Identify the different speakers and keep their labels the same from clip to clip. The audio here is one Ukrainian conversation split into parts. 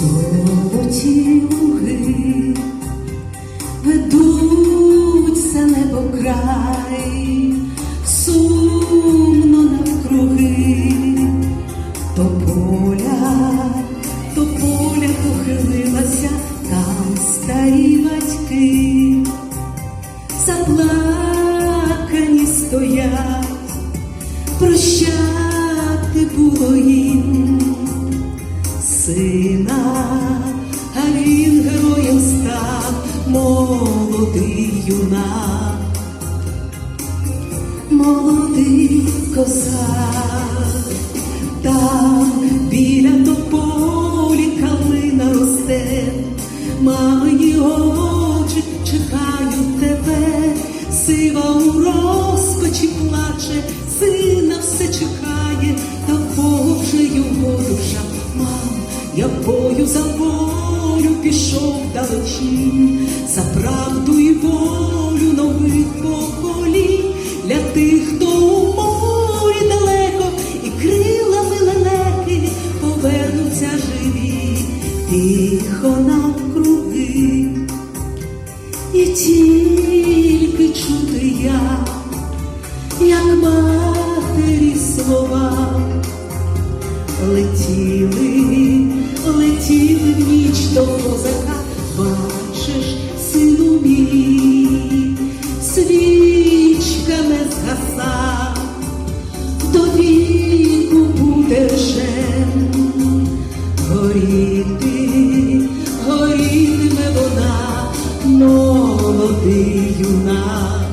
Speaker 1: Золоті луги ведуться небо край, сумно навкруги, то поля, то поля похилилася, там старі батьки, заплакані стоять, прощати молодий козак, там біля тополі калина росте, мамині очі чекають тебе, сива у розпачі плаче, сина все чекає, та вже його душа. Мам, я бою за волю пішов далечінь, за правду і волю бачиш, сину мій, свічка не згаса, до віку буде вже горіти, горітиме вона, молодий юнак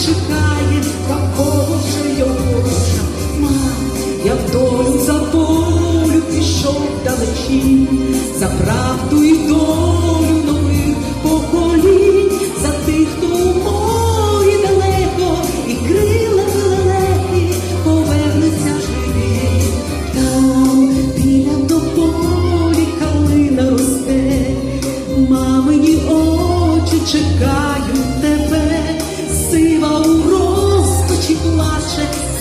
Speaker 1: чекає, такого його душа. Мам, я в долю за волю пішов далечінь, за правду і долю нових поколінь, за тих, хто у морі далеко, і крилами лелеки повернуться живі. Там біля тополі калина росте, мамині очі чекають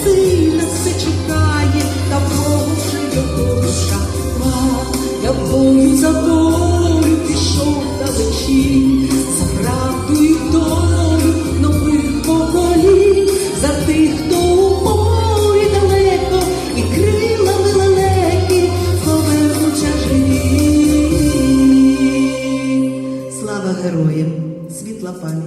Speaker 1: сина все чекає, та Боже його душа. Я бою за волю пішов далечінь, за правду і долю нових поколінь, за тих, хто у морі далеко, і крилами лелеки повернуться живі. Слава героям, світла пам'ять.